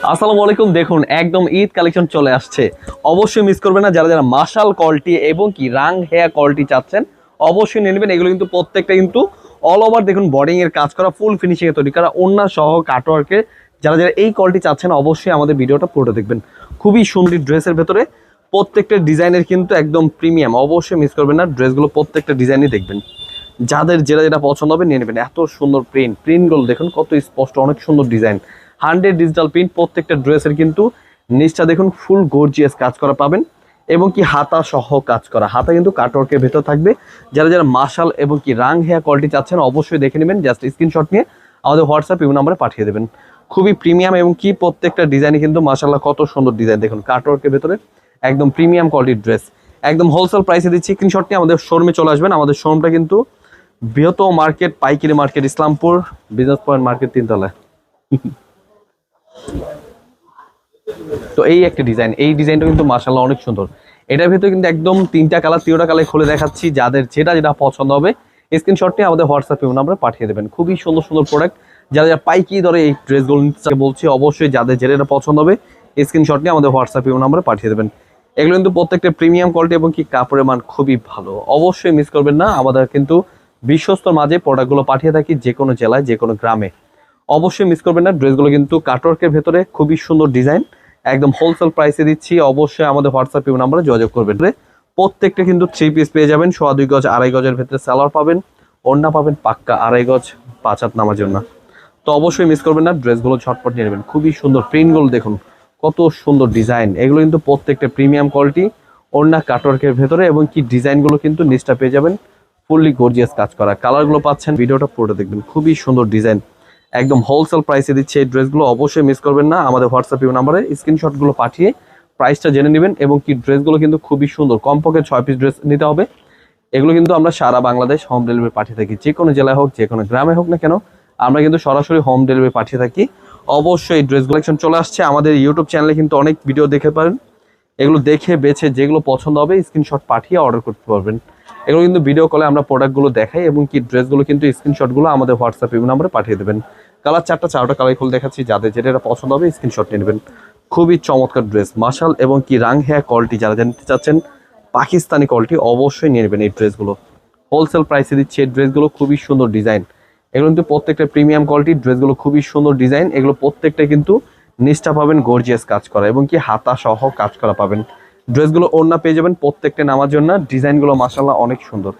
আসসালামু আলাইকুম। দেখুন, একদম ঈদ কালেকশন চলে আসছে। অবশ্যই মিস করবেন না। যারা যারা মাশাল কোয়ালিটি এবং কি রাং হেয়ার কোয়ালিটি চাচ্ছেন, অবশ্যই নিয়ে নেবেন। এগুলো কিন্তু প্রত্যেকটা কিন্তু অল ওভার দেখুন বডিং এর কাজ করা ফুল ফিনিশিং এ তৈরি করা অন্য সহ কাটওয়ার্কে যারা যারা এই কোয়ালিটি চাচ্ছেন, অবশ্যই আমাদের ভিডিওটা পুরোটা দেখবেন। খুবই সুন্দর ড্রেসের ভেতরে প্রত্যেকটা ডিজাইনের কিন্তু একদম প্রিমিয়াম অবশ্যই মিস করবেন না। ড্রেসগুলো প্রত্যেকটা ডিজাইনই দেখবেন। যাদের যেটা যেটা পছন্দ হবে, নিয়ে নেবেন। এত সুন্দর প্রিন্ট প্রিন্টগুলো দেখুন, কত স্পষ্ট, অনেক সুন্দর ডিজাইন হান্ড্রেড ডিজিটাল প্রিন্ট প্রত্যেকটা ড্রেসের কিন্তু নিচটা দেখুন ফুল গর্জিয়াস কাজ করা পাবেন এবং কি হাতা সহ কাজ করা। হাতা কিন্তু কাটওয়ার্কের ভেতর থাকবে। যারা যারা মাশাল এবং কি রাং হেয়ার কোয়ালিটি চাচ্ছেন অবশ্যই দেখে নেবেন। জাস্ট স্ক্রিনশট নিয়ে আমাদের হোয়াটসঅ্যাপ ইউ নাম্বারে পাঠিয়ে দেবেন। খুবই প্রিমিয়াম এবং কি প্রত্যেকটা ডিজাইনই কিন্তু মাশাল্লাহ কত সুন্দর ডিজাইন দেখুন কাটওয়ার্কের ভেতরে একদম প্রিমিয়াম কোয়ালিটির ড্রেস একদম হোলসেল প্রাইসে দিচ্ছি স্ক্রিনশট নিয়ে আমাদের শোরুমে চলে আসবেন। আমাদের শোরুমটা কিন্তু বৃহত্তম মার্কেট পাইকারি market Islampur business point market তিনতলায়। তো এই একটা ডিজাইন এই ডিজাইনটা কিন্তু মার্শাল্লাহ অনেক সুন্দর। এটার ভিতরে কিন্তু একদম তিনটা কালার তিনটা কালার খুলে দেখাচ্ছি, যাদের যেটা যেটা পছন্দ হবে স্ক্রিনশটটি আমাদের হোয়াটসঅ্যাপে নাম্বারে পাঠিয়ে দেবেন। খুবই সুন্দর সুন্দর প্রোডাক্ট যারা যারা পাইকি ধরে এই ড্রেসগুলো নিতে বলছি অবশ্যই যাদের যেটা পছন্দ হবে স্ক্রিনশট নিয়ে আমাদের হোয়াটসঅ্যাপে নাম্বারে পাঠিয়ে দেবেন। এগুলো কিন্তু প্রত্যেকটা প্রিমিয়াম কোয়ালিটি এবং কি কাপড়ের মান খুবই ভালো। অবশ্যই মিস করবেন না, আমাদের কিন্তু বিশ্বস্তর মাঝে প্রোডাক্টগুলো পাঠিয়ে থাকি যে কোনো জেলায়, যে কোনো গ্রামে। অবশ্যই মিস করবেন না। ড্রেসগুলো কিন্তু কাটওয়ার্কের ভেতরে খুবই সুন্দর ডিজাইন একদম হোলসেল প্রাইসে দিচ্ছি। অবশ্যই আমাদের হোয়াটসঅ্যাপ ইউ নাম্বারে যোগাযোগ করবেন। প্রত্যেকটা কিন্তু থ্রি পিস পেয়ে যাবেন। সোয়া দুই গজ, আড়াই গজের ভেতরে সালোয়ার পাবেন। ওড়না পাবেন পাক্কা আড়াই গজ, পাঁচ হাত নামার জন্য তো অবশ্যই মিস করবেন না। ড্রেসগুলো ঝটপট নিয়ে নেবেন। খুবই সুন্দর প্রিন্টগুলো দেখুন। কত সুন্দর ডিজাইন এগুলো কিন্তু প্রত্যেকটা প্রিমিয়াম কোয়ালিটি ওড়না কাটওয়ার্কের ভেতরে এবং কি ডিজাইনগুলো কিন্তু নিচটা পেয়ে যাবেন। ফুললি গর্জিয়াস কাজ করা। কালারগুলো পাচ্ছেন। ভিডিওটা পুরোটা দেখবেন। খুবই সুন্দর ডিজাইন একদম হোলসেল প্রাইসে দিচ্ছে এই ড্রেসগুলো অবশ্যই মিস করবেন না। আমাদের হোয়াটসঅ্যাপ ইউ নাম্বারে স্ক্রিনশটগুলো পাঠিয়ে প্রাইসটা জেনে নেবেন এবং কি ড্রেসগুলো কিন্তু খুবই সুন্দর। কমপক্ষে ছয় পিস ড্রেস নিতে হবে। এগুলো কিন্তু আমরা সারা বাংলাদেশ হোম ডেলিভারি পাঠিয়ে থাকি। যে কোনো জেলায় হোক, যে কোনো গ্রামে হোক না কেন, আমরা কিন্তু সরাসরি হোম ডেলিভারি পাঠিয়ে থাকি। অবশ্যই ড্রেস কালেকশন চলে আসছে। আমাদের ইউটিউব চ্যানেলে কিন্তু অনেক ভিডিও দেখে পারেন। এগুলো দেখে, বেছে, যেগুলো পছন্দ হবে স্ক্রিনশট পাঠিয়ে অর্ডার করতে পারবেন। এগুলো কিন্তু ভিডিও কলে আমরা প্রোডাক্টগুলো দেখাই এবং কি ড্রেসগুলো কিন্তু স্ক্রিনশটগুলো আমাদের হোয়াটসঅ্যাপ নাম্বারে পাঠিয়ে দেবেন। কালার চারটা চারটা কালার খুলে দেখাচ্ছি, যাদের যেটা পছন্দ হবে স্ক্রিনশট নিয়ে নেবেন। খুবই চমৎকার ড্রেস মার্শাল এবং কি রাং হেয়ার কোয়ালিটি যারা জানতে চাচ্ছেন, পাকিস্তানি কোয়ালিটি অবশ্যই নিয়ে নেবেন এই ড্রেসগুলো হোলসেল প্রাইসে দিচ্ছে এই ড্রেসগুলো খুবই সুন্দর ডিজাইন এগুলো কিন্তু প্রত্যেকটা প্রিমিয়াম কোয়ালিটির ড্রেসগুলো খুবই সুন্দর ডিজাইন এগুলো প্রত্যেকটা কিন্তু নিষ্ঠা পাবেন গর্জিয়াস কাজ করা এবং কি হাতা সহ কাজ করা পাবেন। ড্রেসগুলো ওড়না পেয়ে যাবেন প্রত্যেকটা নামার জন্য। ডিজাইনগুলো মাসাল্লাহ অনেক সুন্দর।